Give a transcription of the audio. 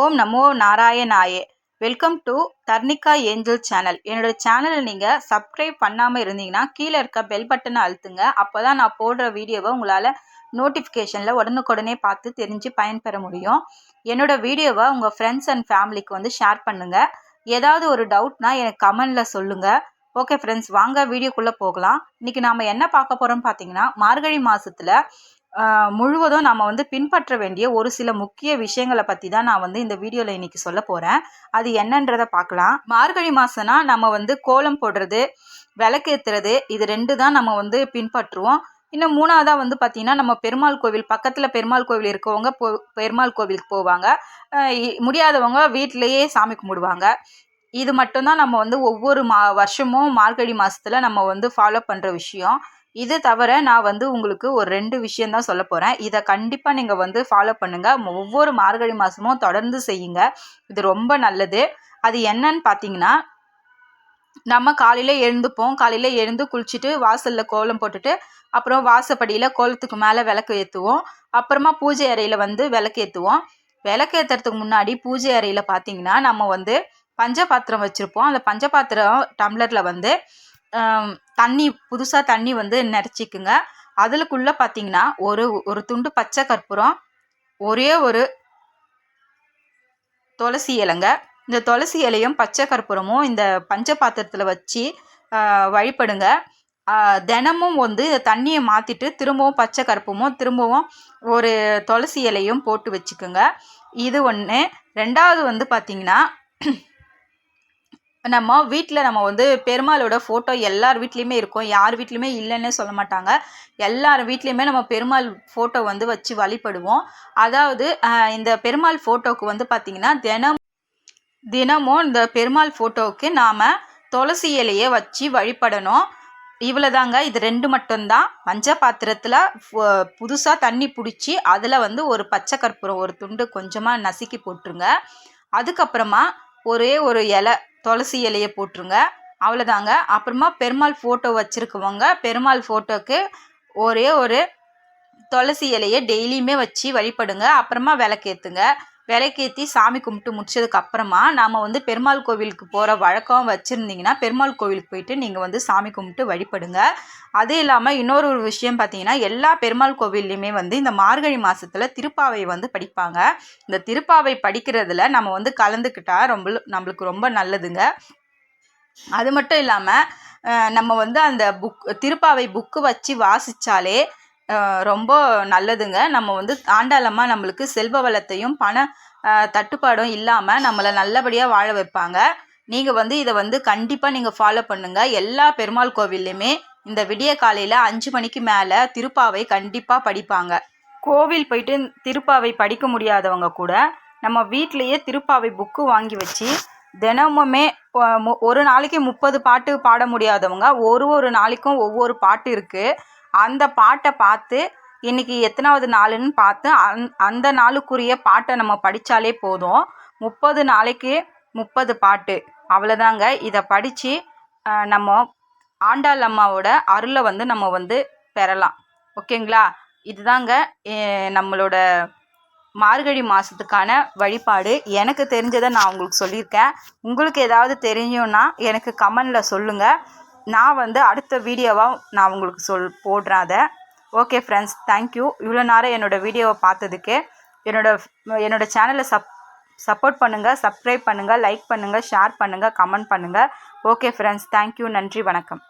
ஓம் நமோ நாராயணாயே. Welcome to Dharnika angel channel என்னோட சேனலை நீங்கள் சப்ஸ்கிரைப் பண்ணாமல் இருந்தீங்கன்னா கீழே இருக்க பெல் பட்டனை அழுத்துங்க. அப்போ தான் நான் போடுற வீடியோவை உங்களால் நோட்டிஃபிகேஷனில் உடனுக்குடனே பார்த்து தெரிஞ்சு பயன்பெற முடியும். என்னோட வீடியோவை உங்கள் ஃப்ரெண்ட்ஸ் அண்ட் ஃபேமிலிக்கு வந்து ஷேர் பண்ணுங்கள் ஏதாவது ஒரு டவுட்னா எனக்கு கமெண்டில் சொல்லுங்கள் ஓகே ஃப்ரெண்ட்ஸ் வாங்க வீடியோக்குள்ளே போகலாம். இன்றைக்கி நாம் என்ன பார்க்க போகிறோம்னு பார்த்தீங்கன்னா மார்கழி மாதத்தில் முழுவதும் நம்ம வந்து பின்பற்ற வேண்டிய ஒரு சில முக்கிய விஷயங்களை பற்றி தான் நான் வந்து இந்த வீடியோவில் இன்றைக்கி சொல்ல போகிறேன் அது என்னன்றதை பார்க்கலாம் மார்கழி மாதம்னா நம்ம வந்து கோலம் போடுறது விளக்கேற்றுறது இது ரெண்டு தான் நம்ம வந்து பின்பற்றுவோம். இன்னும் மூணாவதாக வந்து பார்த்திங்கன்னா நம்ம பெருமாள் கோவில் பக்கத்தில் பெருமாள் கோவில் இருக்கவங்க போ பெருமாள் கோவிலுக்கு போவாங்க. முடியாதவங்க வீட்டிலையே சாமி கும்பிடுவாங்க. இது மட்டும்தான் நம்ம வந்து ஒவ்வொரு மா வருஷமும் மார்கழி மாதத்தில் நம்ம வந்து ஃபாலோ பண்ணுற விஷயம். இது தவிர நான் வந்து உங்களுக்கு ஒரு ரெண்டு விஷயந்தான் சொல்ல போகிறேன் இதை கண்டிப்பாக நீங்கள் வந்து ஃபாலோ பண்ணுங்கள் ஒவ்வொரு மார்கழி மாதமும் தொடர்ந்து செய்யுங்க. இது ரொம்ப நல்லது. அது என்னன்னு பார்த்தீங்கன்னா நம்ம காலையில் எழுந்துப்போம். காலையில் எழுந்து குளிச்சுட்டு வாசலில் கோலம் போட்டுட்டு அப்புறம் வாசப்படியில் கோலத்துக்கு மேலே விளக்கு ஏற்றுவோம் அப்புறமா பூஜை அறையில் வந்து விளக்கு ஏற்றுவோம் விளக்கு ஏற்றுறதுக்கு முன்னாடி பூஜை அறையில் பார்த்தீங்கன்னா நம்ம வந்து பஞ்ச பாத்திரம் வச்சுருப்போம். அந்த பஞ்ச பாத்திரம் டம்ளரில் வந்து தண்ணி புதுசாக தண்ணி வந்து நிறச்சிக்குங்க அதுக்குள்ளே பார்த்தீங்கன்னா ஒரு ஒரு துண்டு பச்சை கற்பூரம் ஒரே ஒரு துளசி இலைங்க. இந்த துளசி இலையும் பச்சை கற்பூரமும் இந்த பஞ்ச பாத்திரத்தில் வச்சு வழிபடுங்க. தினமும் வந்து தண்ணியை மாற்றிட்டு திரும்பவும் பச்சை கற்பூமும் திரும்பவும் ஒரு துளசி இலையும் போட்டு வச்சுக்கோங்க. இது ஒன்று ரெண்டாவது வந்து பார்த்திங்கன்னா நம்ம வீட்டில் நம்ம வந்து பெருமாளோட ஃபோட்டோ எல்லார் வீட்லேயுமே இருக்கும். யார் வீட்லேயுமே இல்லைன்னே சொல்ல மாட்டாங்க. எல்லார் வீட்லேயுமே நம்ம பெருமாள் ஃபோட்டோ வந்து வச்சு வழிபடுவோம். அதாவது இந்த பெருமாள் ஃபோட்டோவுக்கு வந்து பார்த்திங்கன்னா தினம் தினமும் இந்த பெருமாள் ஃபோட்டோவுக்கு நாம் துளசி இலையை வச்சு வழிபடணும். இவ்வளோதாங்க இது ரெண்டு மட்டும்தான். மஞ்ச பாத்திரத்தில் புதுசாக தண்ணி பிடிச்சி அதில் வந்து ஒரு பச்சை கற்பூரம் ஒரு துண்டு கொஞ்சமாக நசுக்கி போட்டுருங்க. அதுக்கப்புறமா ஒரே ஒரு இலை துளசி இலையை போட்டுருங்க அவ்வளோதாங்க அப்புறமா பெருமாள் ஃபோட்டோ வச்சுருக்கவங்க. பெருமாள் ஃபோட்டோக்கு ஒரே ஒரு துளசி இலையை டெய்லியுமே வச்சு வழிபடுங்க. அப்புறமா விளக்கேற்றுங்க விளக்கேற்றி சாமி கும்பிட்டு முடிச்சதுக்கு அப்புறமா நாம் வந்து பெருமாள் கோவிலுக்கு போகிற வழக்கம் வச்சுருந்தீங்கன்னா பெருமாள் கோவிலுக்கு போயிட்டு நீங்கள் வந்து சாமி கும்பிட்டு வழிபடுங்க. அது இல்லாமல் இன்னொரு ஒரு விஷயம் பார்த்தீங்கன்னா எல்லா பெருமாள் கோவில்லையுமே வந்து இந்த மார்கழி மாதத்தில் திருப்பாவை வந்து படிப்பாங்க. இந்த திருப்பாவை படிக்கிறதுல நம்ம வந்து கலந்துக்கிட்டால் ரொம்ப நம்மளுக்கு ரொம்ப நல்லதுங்க. அது மட்டும் இல்லாமல் நம்ம வந்து அந்த புக் திருப்பாவை புக்கு வச்சு வாசித்தாலே ரொம்ப நல்லதுங்க. நம்ம வந்து ஆண்டாளம்மா நம்மளுக்கு செல்வ வளத்தையும் பண தட்டுப்பாடும் இல்லாமல் நம்மளை நல்லபடியாக வாழ வைப்பாங்க. நீங்கள் வந்து இதை வந்து கண்டிப்பாக நீங்கள் ஃபாலோ பண்ணுங்கள் எல்லா பெருமாள் கோவில்லையுமே இந்த விடிய காலையில் அஞ்சு மணிக்கு மேலே திருப்பாவை கண்டிப்பாக படிப்பாங்க. கோவில் போயிட்டு திருப்பாவை படிக்க முடியாதவங்க கூட நம்ம வீட்லேயே திருப்பாவை புக்கு வாங்கி வச்சு தினமுமே ஒரு நாளைக்கு முப்பது பாட்டு பாட முடியாதவங்க ஒரு ஒரு நாளைக்கும் ஒவ்வொரு பாட்டு இருக்குது அந்த பாட்டை பார்த்து இன்றைக்கி எத்தனாவது நாளுன்னு பார்த்து அந் அந்த நாளுக்குரிய பாட்டை நம்ம படித்தாலே போதும். முப்பது நாளைக்கு முப்பது பாட்டு. அவ்வளோதாங்க இதை படித்து நம்ம ஆண்டாள் அம்மாவோட அருளை வந்து நம்ம வந்து பெறலாம். ஓகேங்களா? இதுதாங்க நம்மளோட மார்கழி மாதத்துக்கான வழிபாடு. எனக்கு தெரிஞ்சதை நான் உங்களுக்கு சொல்லியிருக்கேன். உங்களுக்கு ஏதாவது தெரியும்னா எனக்கு கமெண்டில் சொல்லுங்கள் நான் வந்து அடுத்த வீடியோவாக நான் உங்களுக்கு சொல் போடுறேன் அதை. ஓகே ஃப்ரெண்ட்ஸ் தேங்க்யூ இவ்வளோ நேரம் என்னோடய வீடியோவை பார்த்ததுக்கு என்னோட என்னோடய சேனலை சப் சப்போர்ட் பண்ணுங்கள் சப்ஸ்கிரைப் பண்ணுங்கள் லைக் பண்ணுங்கள் ஷேர் பண்ணுங்கள் கமெண்ட் பண்ணுங்கள் ஓகே ஃப்ரெண்ட்ஸ் தேங்க்யூ நன்றி வணக்கம்.